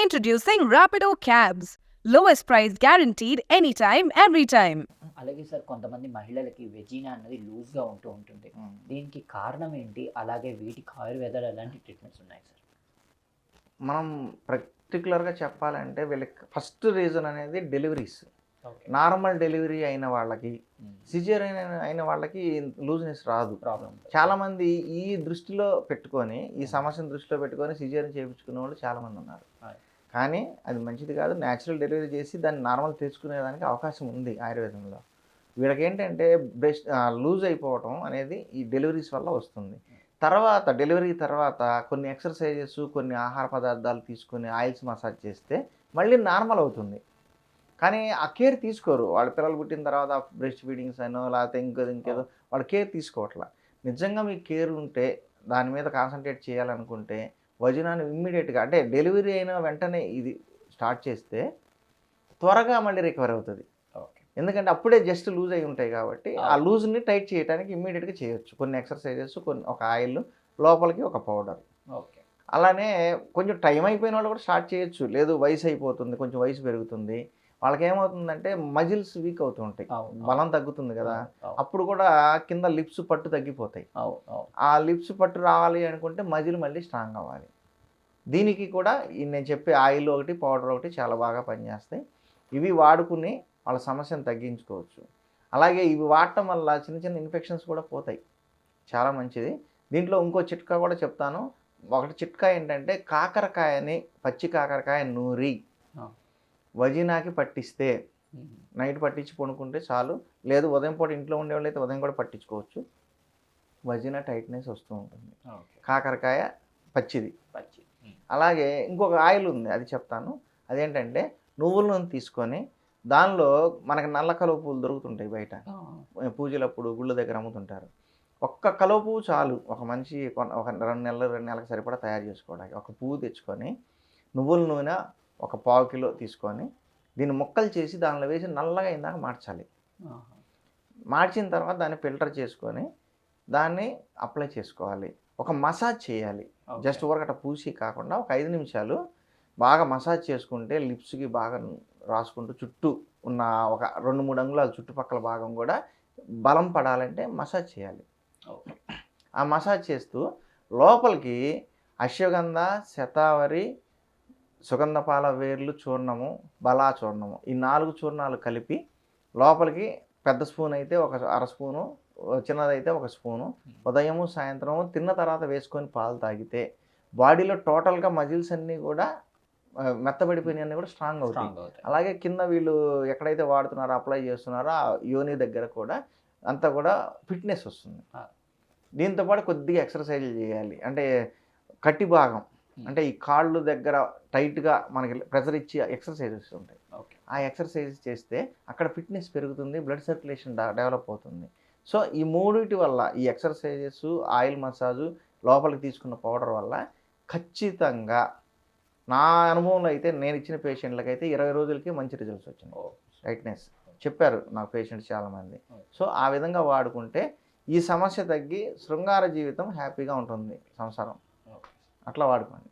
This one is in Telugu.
Introducing Rapido Cabs. Lowest price guaranteed anytime, every time. అలాగే సార్ కొంతమంది మహిళలకి వెజీనా అన్నది లూజ్గా ఉంటూ ఉంటుంది. దీనికి కారణం ఏంటి? అలాగే వీటికి ఆయుర్వేదాలు ఎలాంటి ట్రీట్మెంట్స్ ఉన్నాయి సార్? మనం పర్టికులర్గా చెప్పాలంటే వీళ్ళకి ఫస్ట్ రీజన్ అనేది డెలివరీస్ నార్మల్ డెలివరీ అయిన వాళ్ళకి సిజర్ అయిన అయిన వాళ్ళకి లూజ్నెస్ రాదు. ప్రాబ్లం చాలామంది ఈ దృష్టిలో పెట్టుకొని ఈ సమస్యను దృష్టిలో పెట్టుకొని సిజర్ చేయించుకునే వాళ్ళు చాలామంది ఉన్నారు. కానీ అది మంచిది కాదు. న్యాచురల్ డెలివరీ చేసి దాన్ని నార్మల్ తెచ్చుకునేదానికి అవకాశం ఉంది ఆయుర్వేదంలో. వీళ్ళకి ఏంటంటే బ్రెస్ట్ లూజ్ అయిపోవటం అనేది ఈ డెలివరీస్ వల్ల వస్తుంది. తర్వాత డెలివరీ తర్వాత కొన్ని ఎక్సర్సైజెస్ కొన్ని ఆహార పదార్థాలు తీసుకొని ఆయిల్స్ మసాజ్ చేస్తే మళ్ళీ నార్మల్ అవుతుంది. కానీ ఆ కేర్ తీసుకోరు. వాళ్ళ పిల్లలు పుట్టిన తర్వాత బ్రెస్ట్ ఫీడింగ్స్ అనో లేకపోతే ఇంకో ఇంకేదో వాళ్ళ కేర్ తీసుకోవట్లా. నిజంగా మీకు కేర్ ఉంటే దాని మీద కాన్సన్ట్రేట్ చేయాలనుకుంటే వజనాన్ని ఇమ్మీడియట్గా అంటే డెలివరీ అయిన వెంటనే ఇది స్టార్ట్ చేస్తే త్వరగా మళ్ళీ రికవర్ అవుతుంది. ఓకే. ఎందుకంటే అప్పుడే జస్ట్ లూజ్ అయి ఉంటాయి కాబట్టి ఆ లూజ్ని టైట్ చేయడానికి ఇమ్మీడియట్గా చేయొచ్చు. కొన్ని ఎక్సర్సైజెస్ కొన్ని ఒక ఆయిల్ లోపలికి ఒక పౌడర్. ఓకే. అలానే కొంచెం టైం అయిపోయిన వాళ్ళు కూడా స్టార్ట్ చేయొచ్చు. లేదు వయసు అయిపోతుంది కొంచెం వయసు పెరుగుతుంది. వాళ్ళకి ఏమవుతుందంటే మజిల్స్ వీక్ అవుతూ ఉంటాయి బలం తగ్గుతుంది కదా. అప్పుడు కూడా కింద లిప్స్ పట్టు తగ్గిపోతాయి. ఆ లిప్స్ పట్టు రావాలి అనుకుంటే మజిల్ మళ్ళీ స్ట్రాంగ్ అవ్వాలి. దీనికి కూడా నేను చెప్పే ఆయిల్ ఒకటి పౌడర్ ఒకటి చాలా బాగా పనిచేస్తాయి. ఇవి వాడుకుని వాళ్ళ సమస్యను తగ్గించుకోవచ్చు. అలాగే ఇవి వాడటం వల్ల చిన్న చిన్న ఇన్ఫెక్షన్స్ కూడా పోతాయి. చాలా మంచిది. దీంట్లో ఇంకో చిట్కా కూడా చెప్తాను. ఒకటి చిట్కా ఏంటంటే కాకరకాయని పచ్చి కాకరకాయ నూరి. వజినాకి పట్టిస్తే. నైట్ పట్టించి పడుకుంటే చాలు. లేదు ఉదయం పూట ఇంట్లో ఉండేవాళ్ళు అయితే ఉదయం కూడా పట్టించుకోవచ్చు. వజిన టైట్నెస్ వస్తూ ఉంటుంది. కాకరకాయ పచ్చిది. పచ్చి. అలాగే ఇంకొక ఆయిల్ ఉంది అది చెప్తాను. అదేంటంటే నువ్వుల నూనె తీసుకొని దానిలో మనకి నల్ల కలువ పువ్వులు దొరుకుతుంటాయి బయట. పూజలప్పుడు గుళ్ళ దగ్గర అమ్ముతుంటారు. ఒక్క కలువ పువ్వు చాలు. ఒక మంచి కొన- ఒక రెండు నెలలు రెండు నెలలకు సరిపడా తయారు చేసుకోవడానికి. ఒక పువ్వు తెచ్చుకొని నువ్వుల నూనె ఒక పావు కిలో తీసుకొని దీన్ని ముక్కలు చేసి దానిలో వేసి నల్లగా ఇందాక మార్చాలి. మార్చిన తర్వాత దాన్ని ఫిల్టర్ చేసుకొని దాన్ని అప్లై చేసుకోవాలి ఒక మసాజ్ చేయాలి. జస్ట్ ఊరకట పూసి కాకుండా ఒక ఐదు నిమిషాలు బాగా మసాజ్ చేసుకుంటే లిప్స్కి బాగా రాసుకుంటూ చుట్టూ ఉన్న ఒక రెండు మూడు అంగుళాల చుట్టుపక్కల భాగం కూడా బలం పడాలంటే మసాజ్ చేయాలి. ఆ మసాజ్ చేస్తూ లోపలికి అశ్వగంధ శతావరి సుగంధపాల వేర్లు చూర్ణము బలా చూర్ణము. ఈ నాలుగు చూర్ణాలు కలిపి లోపలికి పెద్ద స్పూన్ అయితే ఒక అర స్పూను చిన్నదైతే ఒక స్పూను. ఉదయము సాయంత్రము తిన్న తర్వాత వేసుకొని పాలు తాగితే బాడీలో టోటల్గా మజిల్స్ అన్నీ కూడా ఆ, మెత్తబడిపోయినవన్నీ కూడా స్ట్రాంగ్ అవుతాయి. అలాగే కింద వీళ్ళు ఎక్కడైతే వాడుతున్నారో అప్లై చేస్తున్నారో ఆ యోని దగ్గర కూడా అంతా కూడా ఫిట్నెస్ వస్తుంది. ఆ. దీంతో పాటు కొద్దిగా ఎక్సర్సైజ్ చేయాలి. అంటే కట్టి భాగం. అంటే ఈ కాళ్ళు దగ్గర టైట్గా మనకి ప్రెజర్ ఇచ్చి ఎక్సర్సైజెస్ ఉంటాయి. ఓకే. ఆ ఎక్సర్సైజ్ చేస్తే అక్కడ ఫిట్నెస్ పెరుగుతుంది బ్లడ్ సర్క్యులేషన్ డెవలప్ అవుతుంది. సో ఈ మూడిటి వల్ల ఈ ఎక్సర్సైజెస్ ఆయిల్ మసాజు లోపలికి తీసుకున్న పౌడర్ వల్ల ఖచ్చితంగా నా అనుభవంలో అయితే నేను ఇచ్చిన పేషెంట్లకి అయితే ఇరవై రోజులకి మంచి రిజల్ట్స్ వచ్చినాయి. ఓ. రైట్నెస్ చెప్పారు నాకు పేషెంట్స్ చాలామంది. సో ఆ విధంగా వాడుకుంటే ఈ సమస్య తగ్గి శృంగార జీవితం హ్యాపీగా ఉంటుంది సంసారం. అట్లా వాడుకోండి.